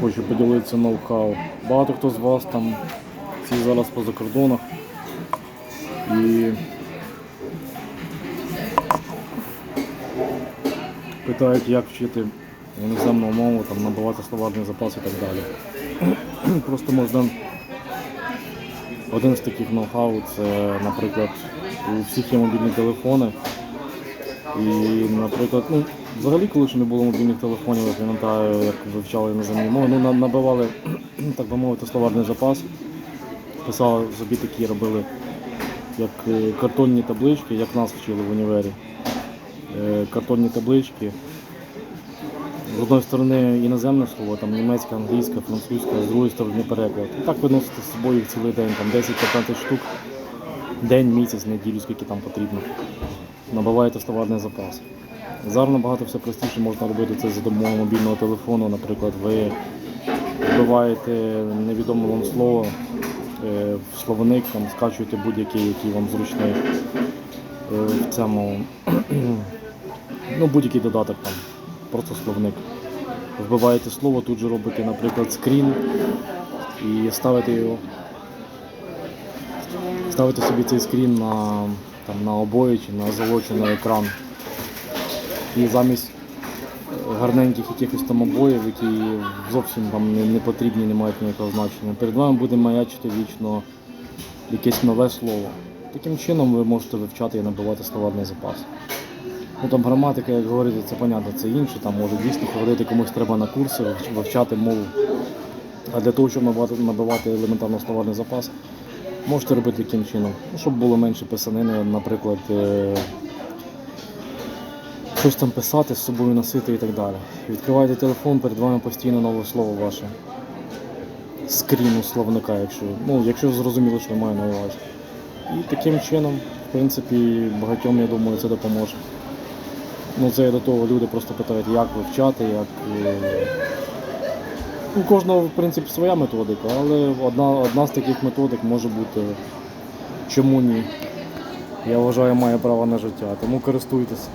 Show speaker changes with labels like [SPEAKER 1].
[SPEAKER 1] Хочу поділитися ноу-хау. Багато хто з вас там всі зараз по закордонах. І питають, як вчити іноземну мову, там, набивати словарний запас і так далі. Просто можна один з таких ноу-хау це, наприклад, у всіх є мобільні телефони. І, наприклад, ну, взагалі, коли ще не було мобільних телефонів, я пам'ятаю, як вивчали іноземні мови, ну, набивали, так би мовити, словарний запас, писали собі такі, робили як е, картонні таблички, як нас вчили в універі. Е, Картонні таблички. З одної сторони іноземне слово, там німецька, англійська, французька, з другої сторони переклад. І так виносити з собою їх цілий день, там 10-15 штук, день, місяць, неділю, скільки там потрібно. Набиваєте словарний запас. Зараз набагато все простіше можна робити це за допомогою мобільного телефону. Наприклад, ви вбиваєте невідоме вам слово е, в словник, там, скачуєте будь-який, який вам зручний е, в цьому ну, будь-який додаток там, просто словник. Вбиваєте слово, тут же робите, наприклад, скрін і ставите його. Ставите собі цей скрін на, там, на обої чи на золочений екран. І замість е, гарненьких якихось там обоїв, які зовсім там не, не потрібні, не мають ніякого значення. Перед вами буде маячити вічно якесь нове слово. Таким чином ви можете вивчати і набивати словарний запас. Ну там граматика, як говорити, це понятно, це інше, там може дійсно ходити комусь треба на курси, вивчати мову. А для того, щоб набивати елементарно словарний запас, можете робити таким чином, ну, щоб було менше писанини, наприклад, е, щось там писати, з собою носити і так далі. Відкриваєте телефон, перед вами постійно нове слово ваше. Скріну словника, якщо, ну, якщо зрозуміло, що маю на увазі. І таким чином, в принципі, багатьом, я думаю, це допоможе. Ну, це до того люди просто питають, як вивчати, як. У кожного, в принципі, своя методика, але одна, одна з таких методик може бути чому ні. Я вважаю, має право на життя, тому користуйтесь.